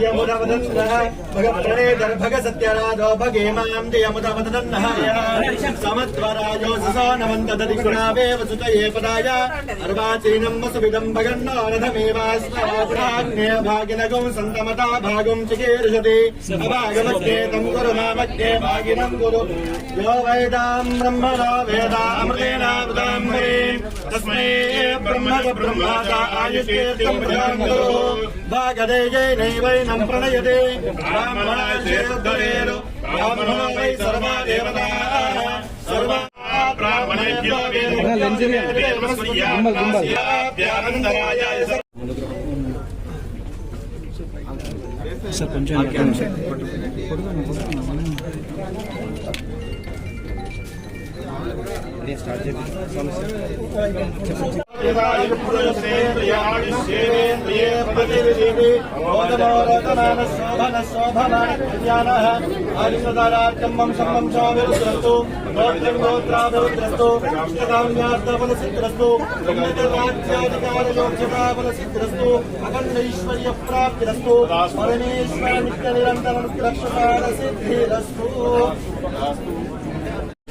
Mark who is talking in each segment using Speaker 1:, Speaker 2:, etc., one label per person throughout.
Speaker 1: యముదవదన్నభగప్రణేదర్భగ సత్యరాజో భగేమాం యముదవదన్నః సమత్వరాజో సుసానవంతదిగుణావేవ సుతయే పదాయ అర్వాచీనం వసువిదం భగన్నో రథమేవాస్మరాగ్నే భాగినగం సంతమతా భాగం చికీర్షతి అభాగమజ్ఞేతం గురు నామజ్ఞే భాగినం గురు యో వేదాం బ్రహ్మణా వేదా అమృతేనామృతాంబరే తస్మై బ్రహ్మ బ్రహ్మాత ఆయుష్కీర్తిం భగదే జై నైవై సంప్రణయతే బ్రాహ్మణేరు బ్రాహ్మణ వై సర్వా దేవతా సర్వా
Speaker 2: సార్ కొంచెం సిద్ధిరస్తు
Speaker 1: సిద్ధిరస్తు అఖండైశ్వర్య ప్రాప్తిరస్తు పరమేశ్వర నిత్య నిరంతరం రక్షణ సిద్ధిరస్తు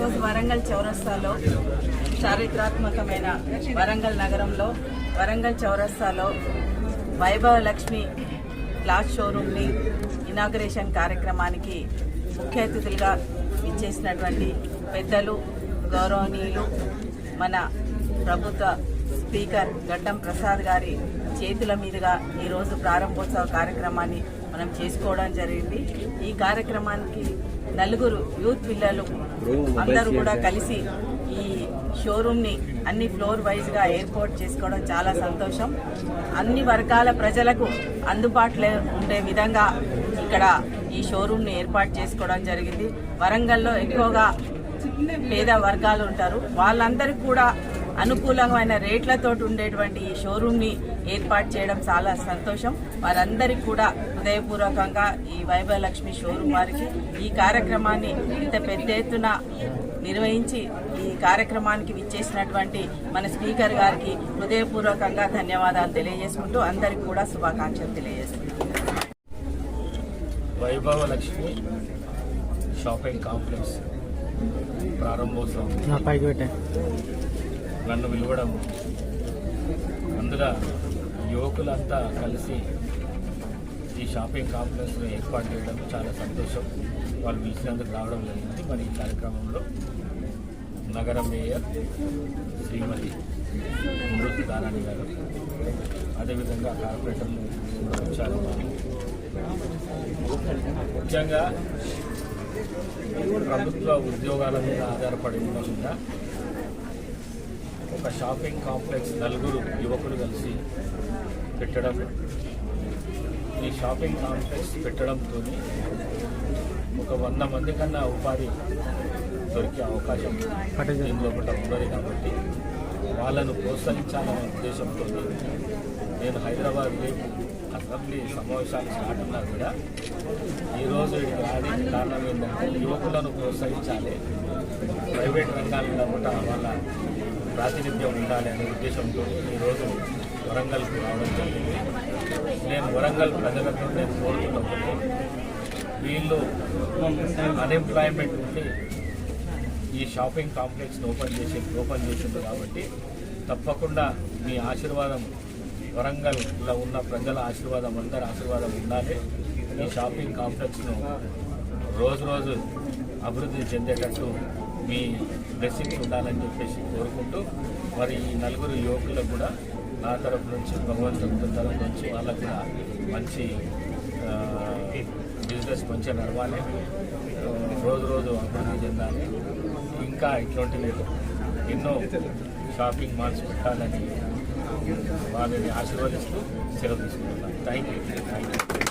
Speaker 3: ఈరోజు వరంగల్ చౌరస్తాలో చారిత్రాత్మకమైన వరంగల్ నగరంలో వరంగల్ చౌరస్తాలో వైభవ లక్ష్మి క్లాత్ షోరూమ్ని ఇనాగరేషన్ కార్యక్రమానికి ముఖ్య అతిథులుగా ఇచ్చేసినటువంటి పెద్దలు గౌరవనీయులు మన ప్రభుత్వ స్పీకర్ గడ్డం ప్రసాద్ గారి చేతుల మీదుగా ఈరోజు ప్రారంభోత్సవ కార్యక్రమాన్ని మనం చేసుకోవడం జరిగింది. ఈ కార్యక్రమానికి నలుగురు యూత్ పిల్లలు అందరూ కూడా కలిసి ఈ షోరూమ్ని అన్ని ఫ్లోర్ వైజ్గా ఏర్పాటు చేసుకోవడం చాలా సంతోషం. అన్ని వర్గాల ప్రజలకు అందుబాటులో ఉండే విధంగా ఇక్కడ ఈ షోరూమ్ని ఏర్పాటు చేసుకోవడం జరిగింది. వరంగల్లో ఎక్కువగా పేద వర్గాలు ఉంటారు. వాళ్ళందరికీ కూడా అనుకూలమైన రేట్లతో ఉండేటువంటి ఈ షోరూమ్ని ఏర్పాటు చేయడం చాలా సంతోషం. వారందరికీ కూడా హృదయపూర్వకంగా ఈ వైభవలక్ష్మి షోరూమ్ వారికి ఈ కార్యక్రమాన్ని ఇంత పెద్ద ఎత్తున నిర్వహించి ఈ కార్యక్రమానికి విచ్చేసినటువంటి మన స్పీకర్ గారికి హృదయపూర్వకంగా ధన్యవాదాలు తెలియజేసుకుంటూ అందరికీ కూడా శుభాకాంక్షలు తెలియజేస్తున్నాను.
Speaker 4: వైభవ లక్ష్మి షాపింగ్ కాంప్లెక్స్ ప్రారంభోత్సవం. నన్ను పిలవడం. అందులో యువకులంతా కలిసి ఈ షాపింగ్ కాంప్లెక్స్ ఏర్పాటు చేయడం చాలా సంతోషం. వాళ్ళు పిలిచినందుకు రావడం జరిగింది. మరి ఈ కార్యక్రమంలో నగర మేయర్ శ్రీమతి మృతి దారాణి గారు అదేవిధంగా కార్పొరేటర్లు వచ్చారు. ముఖ్యంగా ప్రభుత్వ ఉద్యోగాల మీద ఆధారపడి ఉండకుండా ఒక షాపింగ్ కాంప్లెక్స్ నలుగురు యువకులు కలిసి పెట్టడం ఈ షాపింగ్ కాంప్లెక్స్ పెట్టడంతో ఒక వంద మంది కన్నా ఉపాధి దొరికే అవకాశం దీనిలో ఒకటి ఉన్నది కాబట్టి వాళ్ళను ప్రోత్సహించాలనే ఉద్దేశంతో నేను హైదరాబాద్ రేపు అసెంబ్లీ సమావేశాలు స్టార్ట్ ఉన్నా కూడా ఈరోజు రావడానికి కారణం ఏంటంటే యువకులను ప్రోత్సహించాలి. ప్రైవేట్ రంగాల్లో కూడా వాళ్ళ ప్రాతినిధ్యం ఉండాలి అనే ఉద్దేశంతో ఈరోజు వరంగల్కు రావడం జరిగింది. నేను వరంగల్ ప్రజలకు నేను కోరుతున్నప్పుడు వీళ్ళు అన్ఎంప్లాయ్మెంట్ ఉండి ఈ షాపింగ్ కాంప్లెక్స్ని ఓపెన్ చేసి ఓపెన్ చేసింది కాబట్టి తప్పకుండా మీ ఆశీర్వాదం వరంగల్లో ఉన్న ప్రజల ఆశీర్వాదం అందరి ఆశీర్వాదం ఉండాలి. ఈ షాపింగ్ కాంప్లెక్స్ను రోజు రోజు అభివృద్ధి చెందేటట్టు మీ బ్లెస్సింగ్స్ ఉండాలని చెప్పేసి కోరుకుంటూ మరి ఈ నలుగురు యువకులకు కూడా నా తరపు నుంచి భగవంతుడి తరపు నుంచి వాళ్ళకు మంచి బిజినెస్ మంచిగా నడవాలి. రోజు రోజు అభివృద్ధి చెందాలి. ఇంకా ఇట్లాంటివి ఎన్నో షాపింగ్ మాల్స్ పెట్టాలని వాళ్ళని ఆశీర్వదిస్తూ సెలవు తీసుకుంటున్నాను. Thank you thank you